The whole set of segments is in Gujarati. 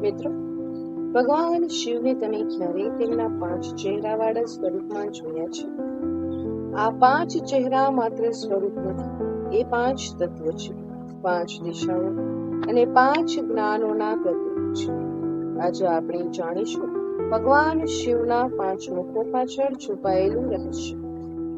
મિત્રો, ભગવાન શિવને તમે ક્યારે તેમના પાંચ ચહેરાવાળા સ્વરૂપમાં જોયા છે? આ પાંચ ચહેરા માત્ર સ્વરૂપ નથી, એ પાંચ તત્વો છે. પાંચ દિશાઓ અને પાંચ જ્ઞાનોના પ્રતીક છે. આજે આપણે જાણીશું, ભગવાન શિવના પાંચ મુખો પાછળ છુપાયેલું રહસ્ય.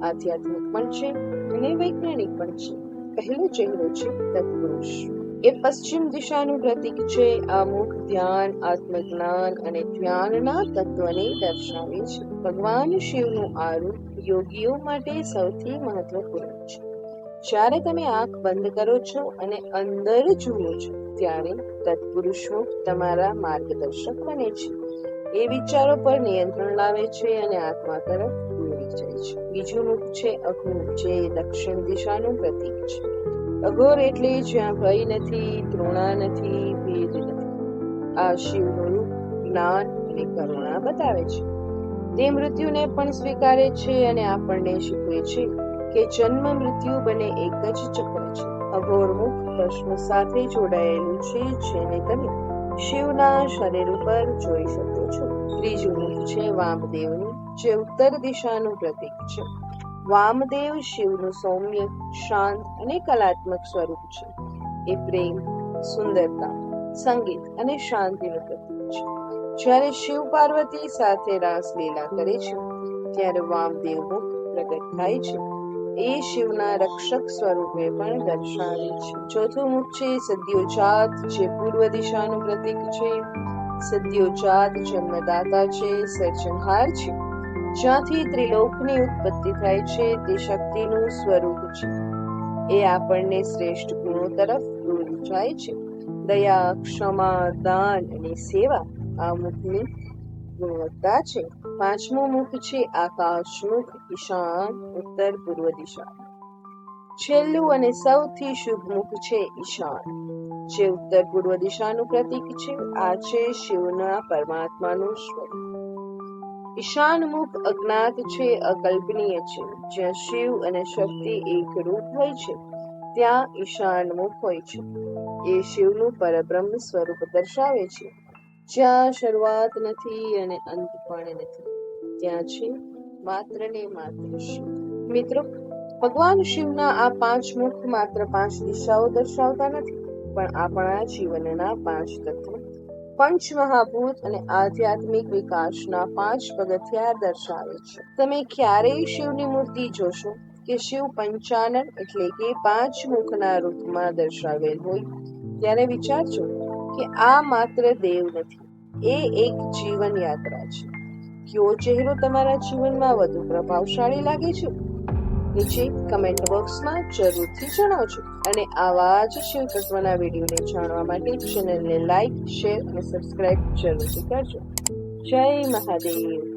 આધ્યાત્મિક પણ છે અને વૈજ્ઞાનિક પણ છે. પહેલો ચહેરો છે તત્પુરુષ. એ પશ્ચિમ દિશાનું પ્રતીક છે આ મુખ ધ્યાન, આત્મજ્ઞાન અને ધ્યાનના તત્વને દર્શાવે છે. ભગવાન શિવનું આ રૂપ યોગીઓ માટે સૌથી મહત્વપૂર્ણ છે. જ્યારે તમે આંખ બંધ કરો છો અને અંદર જુઓ છો, ત્યારે તત્પુરુષો તમારા માર્ગદર્શક બને છે. એ વિચારો પર નિયંત્રણ લાવે છે અને આત્મા તરફ દોરી જાય છે. બીજું મુખ છે અઘોર જે દક્ષિણ દિશાનું પ્રતીક છે. અઘોર એટલે જ્યાં ભય નથી તૃણા નથી, ભેદ નથી. આ શિવનું જ્ઞાન અને કરુણા બતાવે છે. તે મૃત્યુને પણ સ્વીકારે છે અને આપણને શીખવે છે કે જન્મ મૃત્યુ બને એક જ ચક્ર છે. અઘોર મુખ પ્રશ્ન સાથે જોડાયેલું છે જેને તમે શિવના શરીર ઉપર જોઈ શકો છો. ત્રીજું મુખ છે વામદેવનું જે ઉત્તર દિશાનું પ્રતીક છે. વામદેવ શિવનું સૌમ્ય, શાંત અને કલાત્મક સ્વરૂપ છે. એ પ્રેમ, સુંદરતા, સંગીત અને શાંતિનું પ્રતીક છે. જ્યારે શિવ પાર્વતી સાથે રાસ લીલા કરે છે, ત્યારે વામદેવ મુખ પ્રગટ થાય છે. એ શિવના રક્ષક સ્વરૂપે પણ દર્શાવે છે. ચોથું મુખ છે સદ્યોજાત જે પૂર્વ દિશાનું પ્રતીક છે. સદ્યોજાત જન્મદાતા છે, સર્જનહાર છે. જ્યાંથી ત્રિલોકની ઉત્પત્તિ થાય છે, તે શક્તિનું સ્વરૂપ છે. એ આપણને શ્રેષ્ઠ ગુણો તરફ દોરી જાય છે. દયા, ક્ષમા, દાન અને સેવા આ મુખની ગુણવત્તા છે. પાંચમું મુખ છે આકાશ મુખ, ઈશાન, ઉત્તર, પૂર્વ દિશા. છેલ્લું અને સૌથી શુભ મુખ છે ઈશાન. જે ઉત્તર પૂર્વ દિશાનું પ્રતીક છે, આ છે શિવના પરમાત્માનું સ્વરૂપ. ઈશાન મુખ અજ્ઞાત છે, અકલ્પનીય છે. જ્યાં શિવ અને શક્તિ એક રૂપ હોય છે, ત્યાં ઈશાનમુખ હોય છે. એ શિવનું પરબ્રહ્મ સ્વરૂપ દર્શાવે છે. જ્યાં શરૂઆત નથી અને અંત પણ નથી. ત્યાં છે માત્ર ને માત્ર શિવ. મિત્રો, ભગવાન શિવના આ પાંચ મુખ માત્ર પાંચ દિશાઓ દર્શાવતા નથી, પણ આપણા જીવનના પાંચ તત્વો પંચ મહાભૂત અને આધ્યાત્મિક વિકાસના પાંચ પગથિયા દર્શાવે છે. તમે ક્યારેય શિવની મૂર્તિ જોશો કે શિવ પંચાનન એટલે કે પાંચ મુખના રૂપમાં દર્શાવેલ હોય. ત્યારે વિચારજો કે આ માત્ર દેવ નથી, એ એક જીવન યાત્રા છે. કયો ચહેરો તમારા જીવનમાં વધુ પ્રભાવશાળી લાગે છે? નીચે કમેન્ટ બોક્સમાં જરૂરથી જણાવજો. અને આવા જ શિવ તત્વના વિડીયોને જાણવા માટે ચેનલને લાઈક શેર અને સબસ્ક્રાઇબ જરૂરથી કરજો. જય મહાદેવ.